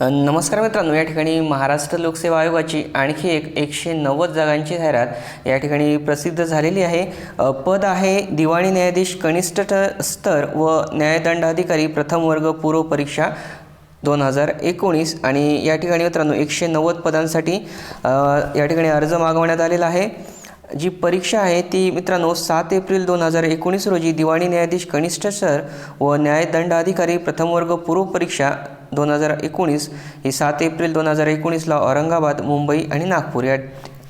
नमस्कार मित्रांनो या ठिकाणी महाराष्ट्र लोकसेवा आयोगाची आणखी एक एकशे नव्वद जागांची जाहिरात या ठिकाणी प्रसिद्ध झालेली आहे. पद आहे दिवाणी न्यायाधीश कनिष्ठ स्तर व न्यायदंडाधिकारी प्रथम वर्ग पूर्व परीक्षा दोन हजार एकोणीस. आणि या ठिकाणी मित्रांनो एकशे नव्वद पदांसाठी या ठिकाणी अर्ज मागवण्यात आलेला आहे. जी परीक्षा आहे ती मित्रांनो सात एप्रिल दोन हजार एकोणीस रोजी दिवाणी न्यायाधीश कनिष्ठ सर व न्यायदंडाधिकारी प्रथम वर्ग पूर्व परीक्षा दोन हजार एकोणीस ही सात एप्रिल दोन हजार एकोणीसला औरंगाबाद मुंबई आणि नागपूर या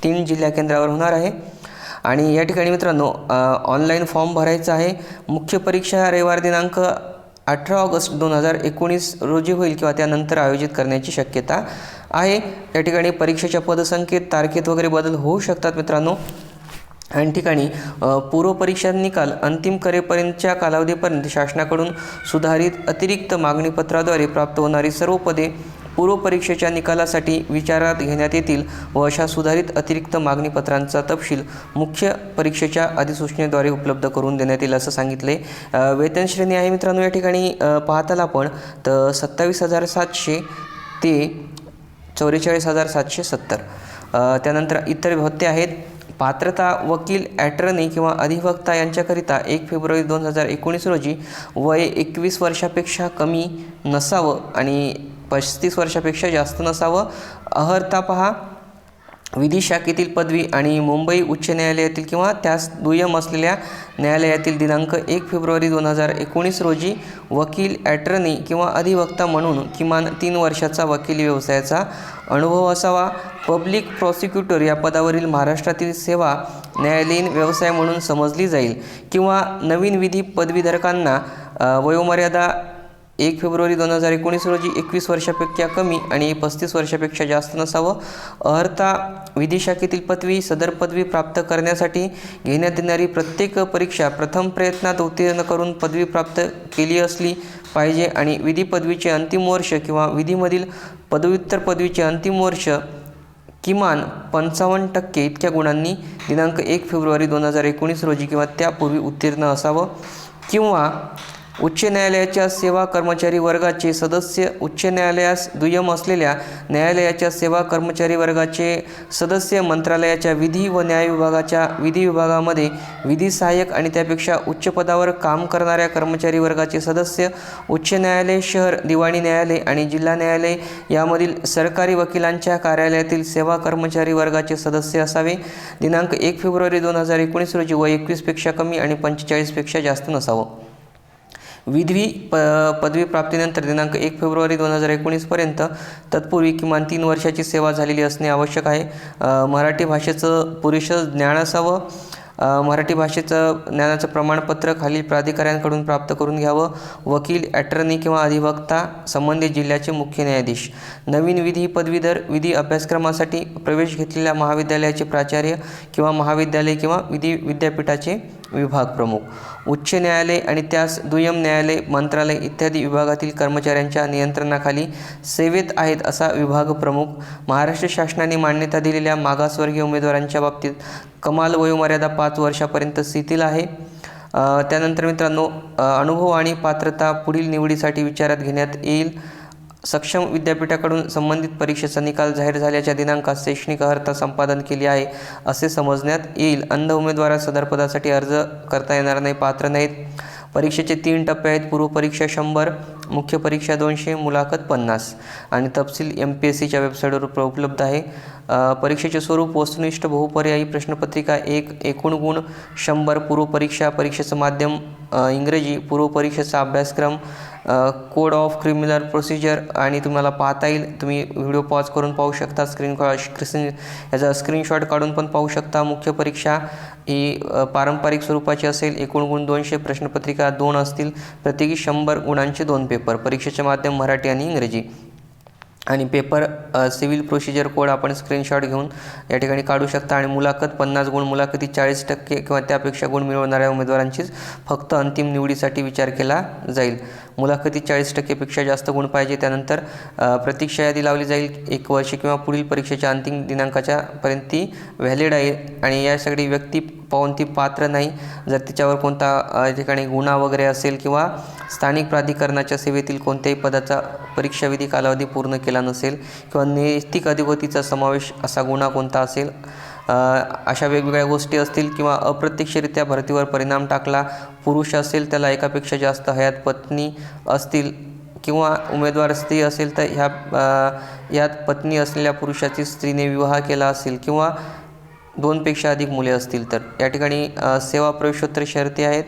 तीन जिल्हा केंद्रावर होणार आहे. आणि या ठिकाणी मित्रांनो ऑनलाईन फॉर्म भरायचा आहे. मुख्य परीक्षा रविवार दिनांक अठरा ऑगस्ट दोन हजार एकोणीस रोजी होईल किंवा त्यानंतर आयोजित करण्याची शक्यता आहे. या ठिकाणी परीक्षेच्या पदसंख्येत तारखेत वगैरे बदल होऊ शकतात मित्रांनो. आणि ठिकाणी पूर्व परीक्षा निकाल अंतिम करेपर्यंतच्या कालावधीपर्यंत शासनाकडून सुधारित अतिरिक्त मागणीपत्राद्वारे प्राप्त होणारी सर्व पदे पूर्व परीक्षेच्या निकालासाठी विचारात घेण्यात येतील व अशा सुधारित अतिरिक्त मागणीपत्रांचा तपशील मुख्य परीक्षेच्या अधिसूचनेद्वारे उपलब्ध करून देण्यात येईल असं सांगितले. वेतन श्रेणी आहे मित्रांनो या ठिकाणी पाहताल आपण तर सत्तावीस हजार सातशे ते चौवेचाळीस हजार सातशे सत्तर. त्यानंतर इतर भत्ते आहेत. पात्रता वकील ॲटर्नी किंवा अधिवक्ता यांच्याकरिता एक फेब्रुवारी दोन हजार एकोणीस रोजी वय एकवीस वर्षापेक्षा कमी नसावं आणि पस्तीस वर्षापेक्षा जास्त नसावं. अहर्ता पहा. विधी शाखेतील पदवी आणि मुंबई उच्च न्यायालयातील किंवा त्यास दुय्यम असलेल्या न्यायालयातील दिनांक एक फेब्रुवारी दोन हजार एकोणीस रोजी वकील ॲटर्नी किंवा अधिवक्ता म्हणून किमान तीन वर्षाचा वकील व्यवसायाचा अनुभव असावा. पब्लिक प्रॉसिक्युटर या पदावरील महाराष्ट्रातील सेवा न्यायालयीन व्यवसाय म्हणून समजली जाईल किंवा नवीन विधी पदवीधारकांना वयोमर्यादा एक फेब्रुवारी दोन हजार एकोणीस रोजी एकवीस वर्षापेक्षा कमी आणि पस्तीस वर्षापेक्षा जास्त नसावं. अर्हता विधी शाखेतील पदवी सदर पदवी प्राप्त करण्यासाठी घेण्यात येणारी प्रत्येक परीक्षा प्रथम प्रयत्नात उत्तीर्ण करून पदवी प्राप्त केली असली पाहिजे आणि विधी पदवीचे अंतिम वर्ष किंवा विधीमधील पदव्युत्तर पदवीचे अंतिम वर्ष किमान पंचावन्न टक्के इतक्या गुणांनी दिनांक एक फेब्रुवारी दोन हजार एकोणीस रोजी किंवा त्यापूर्वी उत्तीर्ण असावं किंवा उच्च न्यायालयाच्या सेवा कर्मचारी वर्गाचे सदस्य उच्च न्यायालयास दुय्यम असलेल्या न्यायालयाच्या सेवा कर्मचारी वर्गाचे सदस्य मंत्रालयाच्या विधी व न्याय विभागाच्या विधी विभागामध्ये विधी सहाय्यक आणि त्यापेक्षा उच्च पदावर काम करणाऱ्या कर्मचारी वर्गाचे सदस्य उच्च न्यायालय शहर दिवाणी न्यायालय आणि जिल्हा न्यायालय यामधील सरकारी वकिलांच्या कार्यालयातील सेवा कर्मचारी वर्गाचे सदस्य असावे. दिनांक एक फेब्रुवारी दोन हजार एकोणीस रोजी व एकवीसपेक्षा कमी आणि पंचेचाळीसपेक्षा जास्त नसावं. विधी प पदवी प्राप्तीनंतर दिनांक एक फेब्रुवारी दोन हजार एकोणीसपर्यंत तत्पूर्वी किमान तीन वर्षाची सेवा झालेली असणे आवश्यक आहे. मराठी भाषेचं पुरेसं ज्ञान असावं. मराठी भाषेचं ज्ञानाचं प्रमाणपत्र खालील प्राधिकाऱ्यांकडून प्राप्त करून घ्यावं. वकील ॲटर्नी किंवा अधिवक्ता संबंधित जिल्ह्याचे मुख्य न्यायाधीश. नवीन विधी पदवीधर विधी अभ्यासक्रमासाठी प्रवेश घेतलेल्या महाविद्यालयाचे प्राचार्य किंवा महाविद्यालय किंवा विधी विद्यापीठाचे विभाग प्रमुख उच्च न्यायालय आणि त्यास दुय्यम न्यायालय मंत्रालय इत्यादी विभागातील कर्मचाऱ्यांच्या नियंत्रणाखाली सेवेत आहेत असा विभाग प्रमुख महाराष्ट्र शासनाने मान्यता दिलेल्या मागासवर्गीय उमेदवारांच्या बाबतीत कमाल वयोमर्यादा पाच वर्षापर्यंत स्थितीला आहे. त्यानंतर मित्रांनो अनुभव आणि पात्रता पुढील निवडीसाठी विचारात घेण्यात येईल. सक्षम विद्यापीठाकडून संबंधित परीक्षेचा निकाल जाहीर झाल्याच्या दिनांकात शैक्षणिक अर्हता संपादन केली आहे असे समजण्यात येईल. अंध उमेदवारास सदर पदासाठी अर्ज करता येणार नाही पात्र नाहीत. परीक्षेचे तीन टप्पे आहेत. पूर्व परीक्षा शंभर मुख्य परीक्षा दोनशे मुलाखत पन्नास. आणि तपशील एम पी एस सीच्या वेबसाईटवर उपलब्ध आहे. परीक्षेचे स्वरूप वस्तुनिष्ठ बहुपर्यायी प्रश्नपत्रिका एक एकूण गुण शंभर पूर्व परीक्षा परीक्षेचं माध्यम इंग्रजी पूर्व परीक्षेचा अभ्यासक्रम कोड ऑफ क्रिमिनल प्रोसिजर आणि तुम्हाला पाहता येईल. तुम्ही व्हिडिओ पॉज करून पाहू शकता. स्क्रीन स्क्रीन याचा स्क्रीनशॉट काढून पण पाहू शकता. मुख्य परीक्षा ही पारंपरिक स्वरूपाची असेल. एकूण गुण दोनशे प्रश्नपत्रिका दोन असतील. प्रत्येकी शंभर गुणांचे दोन पेपर परीक्षेचे माध्यम मराठी आणि इंग्रजी. आणि पेपर सिव्हिल प्रोसिजर कोड आपण स्क्रीनशॉट घेऊन या ठिकाणी काढू शकता. आणि मुलाखत पन्नास गुण मुलाखती चाळीस टक्के किंवा त्यापेक्षा गुण मिळवणाऱ्या उमेदवारांचीच फक्त अंतिम निवडीसाठी विचार केला जाईल. मुलाखतीत चाळीस टक्केपेक्षा जास्त गुण पाहिजे. त्यानंतर प्रतीक्षा यादी लावली जाईल एक वर्ष किंवा पुढील परीक्षेच्या अंतिम दिनांकाच्या पर्यंत ती व्हॅलिड आहे आणि या सगळी व्यक्ती पाहून ती पात्र नाही. जर तिच्यावर कोणता ठिकाणी गुन्हा वगैरे असेल किंवा स्थानिक प्राधिकरणाच्या सेवेतील कोणत्याही पदाचा परीक्षाविधी कालावधी पूर्ण केला नसेल किंवा नैतिक अधिपतीचा समावेश असा गुन्हा कोणता असेल अशा वेगवेगळ्या गोष्टी असतील किंवा अप्रत्यक्षरित्या भरतीवर परिणाम टाकला पुरुष असेल त्याला एकापेक्षा जास्त हयात पत्नी असतील किंवा उमेदवार स्त्री असेल तर ह्या यात पत्नी असलेल्या पुरुषाची स्त्रीने विवाह केला असेल किंवा दोनपेक्षा अधिक मुले असतील तर. या ठिकाणी सेवा प्रवेशोत्तर शर्ती आहेत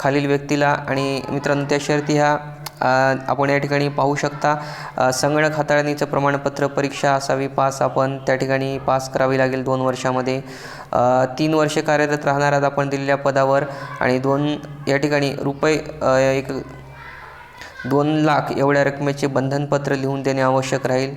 खालील व्यक्तीला आणि मित्रांनो त्या शर्ती ह्या आपण या ठिकाणी पाहू शकता संगणक हाताळणीचं प्रमाणपत्र परीक्षा असावी पास आपण त्या ठिकाणी पास करावी लागेल दोन वर्षामध्ये. तीन वर्षे कार्यरत राहणार आहात आपण दिलेल्या पदावर आणि दोन या ठिकाणी रुपये एक दोन लाख एवढ्या रकमेचे बंधनपत्र लिहून देणे आवश्यक राहील.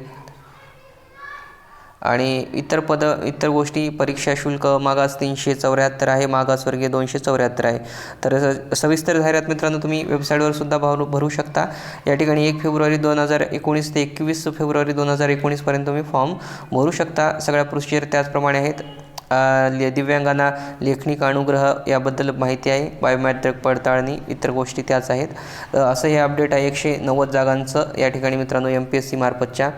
आणि इतर पद इतर गोष्टी परीक्षा शुल्क मागास तीनशे चौऱ्याहत्तर आहे मागासवर्गीय दोनशे चौऱ्याहत्तर आहे. तर स- सविस्तर जाहिरात मित्रांनो तुम्ही वेबसाईटवर सुद्धा भरू भरू शकता. या ठिकाणी एक फेब्रुवारी दोन हजार एकोणीस ते एकवीस फेब्रुवारी दोन हजार एकोणीसपर्यंत तुम्ही फॉर्म भरू शकता. सगळ्या प्रोसिजर त्याचप्रमाणे आहेत. ले दिव्यांगांना लेखनिक अनुग्रह याबद्दल माहिती आहे. बायोमॅट्रिक पडताळणी इतर गोष्टी त्याच आहेत. असं हे अपडेट आहे एकशे नव्वद जागांचं. या ठिकाणी मित्रांनो एम पी एस सी मार्फतच्या.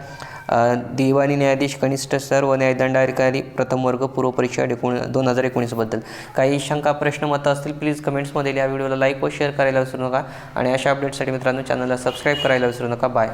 दिवाणी न्यायाधीश कनिष्ठ सर्व न्यायदंडाधिकारी प्रथम वर्ग पूर्वपरीक्षा एकोण दोन हजार एकोणीसबद्दल काही शंका प्रश्न मतं असतील प्लीज कमेंट्समध्ये या व्हिडिओला लाईक व शेअर करायला विसरू नका. आणि अशा अपडेटसाठी मित्रांनो चॅनलला सबस्क्राईब करायला विसरू नका. बाय